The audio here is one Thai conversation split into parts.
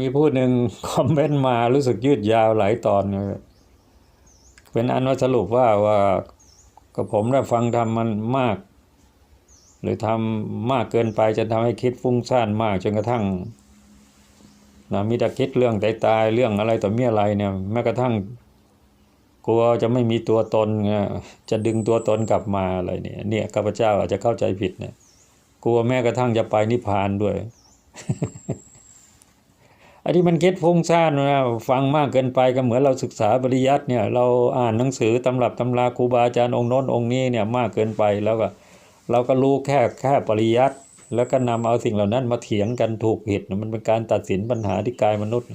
มีผู้หนึ่งคอมเมนต์มารู้สึกยืดยาวหลายตอนเลยเป็นอันว่าสรุปว่าว่ากับผมได้ฟังทำมันมาก หรือทำมากเกินไปจะทำให้คิดฟุ้งซ่านมากจนกระทั่งนะมีแต่คิดเรื่องตายตายเรื่องอะไรต่อเมียอะไรเนี่ยแม้กระทั่งกลัวจะไม่มีตัวตนจะดึงตัวตนกลับมาอะไรเนี่ยเนี่ยข้าพเจ้าอาจจะเข้าใจผิดเนี่ยกลัวแม้กระทั่งจะไปนิพพานด้วย อันที่มันคิดฟุ้งซ่านนะฟังมากเกินไปก็เหมือนเราศึกษาปริยัติเนี่ยเราอ่านหนังสือตำรับตำราครูบาอาจารย์องค์โน้นองค์นี้เนี่ยมากเกินไปแล้วก็เราก็รู้แค่แค่ปริยัติแล้วก็นำเอาสิ่งเหล่านั้นมาเถียงกันถูกผิดมันเป็นการตัดสินปัญหาที่กายมนุษย์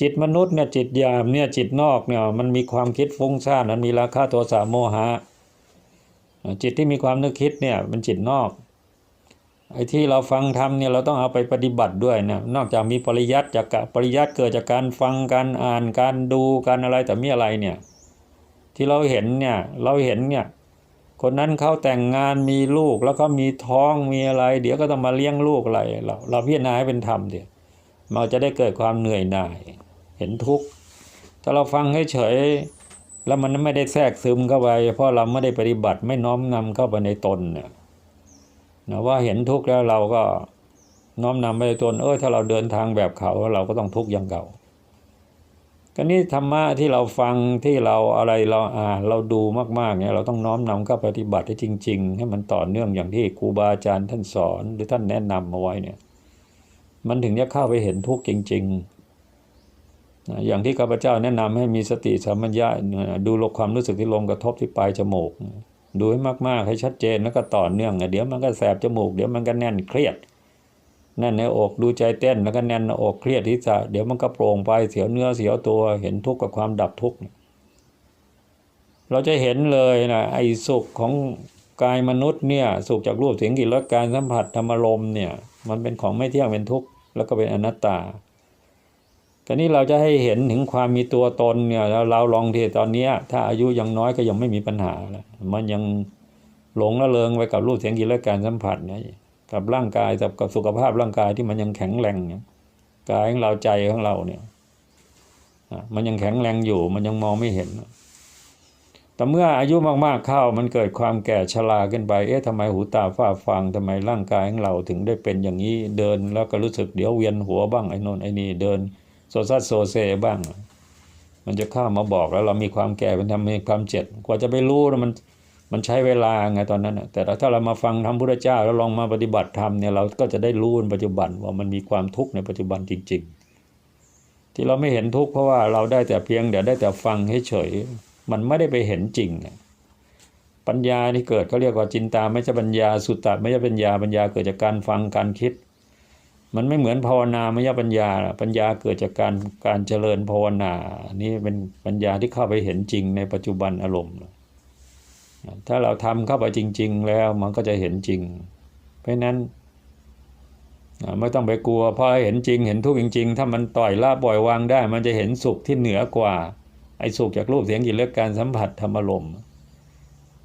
จิตมนุษย์เนี่ยจิตยามเนี่ยจิตนอกเนี่ยมันมีความคิดฟุ้งซ่านมันมีราคะโทสะโมหะจิตที่มีความนึกคิดเนี่ยเป็นจิตนอก ไอ้ที่เราฟังทำเนี่ยเราต้องเอาไปปฏิบัติด้วยนะนอกจากมีปริยัติจากกะปริยัติเกิดจากการฟังการอ่านการดูการอะไรแต่มีอะไรเนี่ยที่เราเห็นเนี่ยเราเห็นเนี่ยคนนั้นเขาแต่งงานมีลูกแล้วก็มีท้องมีอะไร เดี๋ยวก็ต้องมาเลี้ยงลูกอะไรเราเราพิจารณาให้เป็นธรรมเดี๋ยวเราจะได้เกิดความเหนื่อยหน่าย เห็นทุกข์ถ้าเราฟังเฉยแล้วมันไม่ได้แทรกซึมเข้าไปเพราะเราไม่ได้ปฏิบัติไม่น้อมนำเข้าไปในตนเนี่ย นะว่าเห็นทุกข์แล้วเราก็น้อมนำไปตนเออถ้าเราเดินทางแบบเขาเราก็ต้องทุกข์อย่างเก่าก็นี้ธรรมะที่เราฟังที่เราอะไรเราอ่านเราดูมากๆเนี่ยเราต้องน้อมนำเข้าปฏิบัติให้จริง ๆ ให้มันต่อเนื่องอย่างที่ครูบาอาจารย์ท่านสอนหรือท่านแนะนำมาไว้เนี่ย มันถึงจะเข้าไปเห็นทุกข์จริงๆนะอย่างที่ข้าพเจ้าแนะนำให้มีสติสัมปชัญญะดูลงความรู้สึกที่ลมกระทบที่ปลายจมูก ดูให้มากๆให้ชัดเจนแล้วก็ต่อเนื่องเดี๋ยวมันก็แสบจมูกเดี๋ยวมันก็แน่นเครียดแน่นในอกดูใจเต้นแล้วก็แน่นในอกเครียดที่จะเดี๋ยวมันก็โปร่งไปเสียวเนื้อเสียวตัวเห็นทุกข์กับความดับทุกข์เราจะเห็นเลยนะไอ้สุขของกายมนุษย์เนี่ยสุขจากรูปเสียงกลิ่นรสการสัมผัสธรรมารมเนี่ยมันเป็นของไม่เที่ยงเป็นทุกข์แล้วก็เป็นอนัตตา แต่นี้เราจะให้เห็นถึงความมีตัวตนเนี่ยเราลองทีตอนนี้ถ้าอายุยังน้อยก็ยังไม่มีปัญหาแล้วมันยังหลงละเลงไปกับรูปเสียงกลิ่นรสการสัมผัสเนี่ยกับร่างกายกับสุขภาพร่างกายที่มันยังแข็งแรงเนี่ยกายของเราใจของเราเนี่ยมันยังแข็งแรงอยู่ มันยังมองไม่เห็น แต่เมื่ออายุมากๆเข้ามันเกิดความแก่ชราขึ้นไป เอ๊ะทำไมหูตาฝ้าฟางทำไมร่างกายของเราถึงได้เป็นอย่างนี้ เดินแล้วก็รู้สึกเดี๋ยวเวียนหัวบ้างไอ้นนไอ้นี่เดิน โซซัสโซเซบ้าง มันจะเข้ามาบอกแล้วเรามีความแก่เป็นทำให้ความเจ็บกว่าจะไปรู้นะมันมันใช้เวลาไงตอนนั้นนะแต่ถ้าเรามาฟังธรรมพุทธเจ้าแล้วลองมาปฏิบัติธรรมเนี่ยเราก็จะได้รู้ในปัจจุบันว่ามันมีความทุกข์ในปัจจุบันจริง ๆ ที่เราไม่เห็นทุกข์เพราะว่าเราได้แต่เพียงเดี๋ยวได้แต่ฟังเฉยๆมันไม่ได้ไปเห็นจริงไงปัญญาที่เกิดเขาเรียกว่าจินตาไม่ใช่ปัญญาสุตตะไม่ใช่ปัญญาปัญญาเกิดจากการฟังการคิด มันไม่เหมือนภาวนาม่ใช่ปัญญา ปัญญาเกิดจากการการเจริญภาวนา นี่เป็นปัญญาที่เข้าไปเห็นจริงในปัจจุบันอารมณ์ ถ้าเราทำเข้าไปจริง ๆ แล้วมันก็จะเห็นจริง เพราะนั้นไม่ต้องไปกลัวพราะเห็นจริง เห็นทุกข์จริง ๆ ถ้ามันต่อยละปล่อยวางได้ มันจะเห็นสุขที่เหนือกว่าไอ้สุขจากรูปเสียงกลิ่นรสการสัมผัสธรรมอารมณ์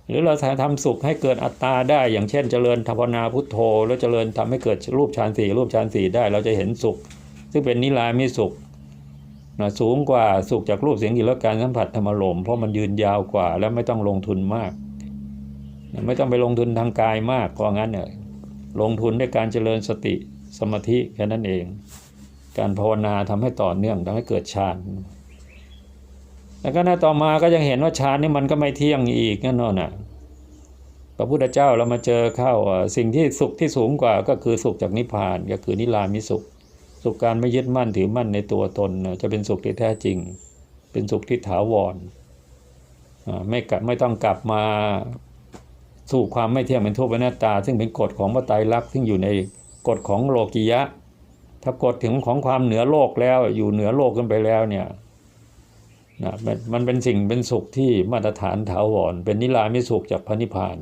หรือเราทำสุขให้เกิดอัตตาได้ อย่างเช่น เจริญภาวนาพุทโธ แล้วเจริญทำให้เกิดรูปฌานสี่รูปฌานสี่ได้ เราจะเห็นสุข ซึ่งเป็นนิรามิสุขนะสูงกว่าสุขจากรูปเสียงกลิ่นรสการสัมผัสธรรมอารมเพราะมันยืนยาวกว่า และไม่ต้องลงทุนมาก ไม่ต้องไปลงทุนทางกายมากเพราะงั้นเนี่ยลงทุนในการเจริญสติสมาธิแค่นั้นเอง การภาวนาทำให้ต่อเนื่องทำให้เกิดฌาน แล้วก็หน้าต่อมาก็ยังเห็นว่าฌานนี่มันก็ไม่เที่ยงอีกนั่นน่ะพระพุทธเจ้าเรามาเจอเข้าสิ่งที่สุขที่สูงกว่าก็คือสุขจากนิพพานก็คือนิรามิสุข สุขการไม่ยึดมั่นถือมั่นในตัวตน จะเป็นสุขที่แท้จริง เป็นสุขที่ถาวรไม่กลับไม่ต้องกลับมาสู่ความไม่เที่ยงเป็นทุกข์เป็นหน้าตา ซึ่งเป็นกฎของพระไตรลักษณ์ซึ่งอยู่ในกฎของโลกิยะ ถ้ากฎถึงของความเหนือโลกแล้วอยู่เหนือโลกขึ้นไปแล้วเนี่ย นะมันเป็นสิ่งเป็นสุขที่มาตรฐานถาวร เป็นนิรามิสุขจากพระนิพพาน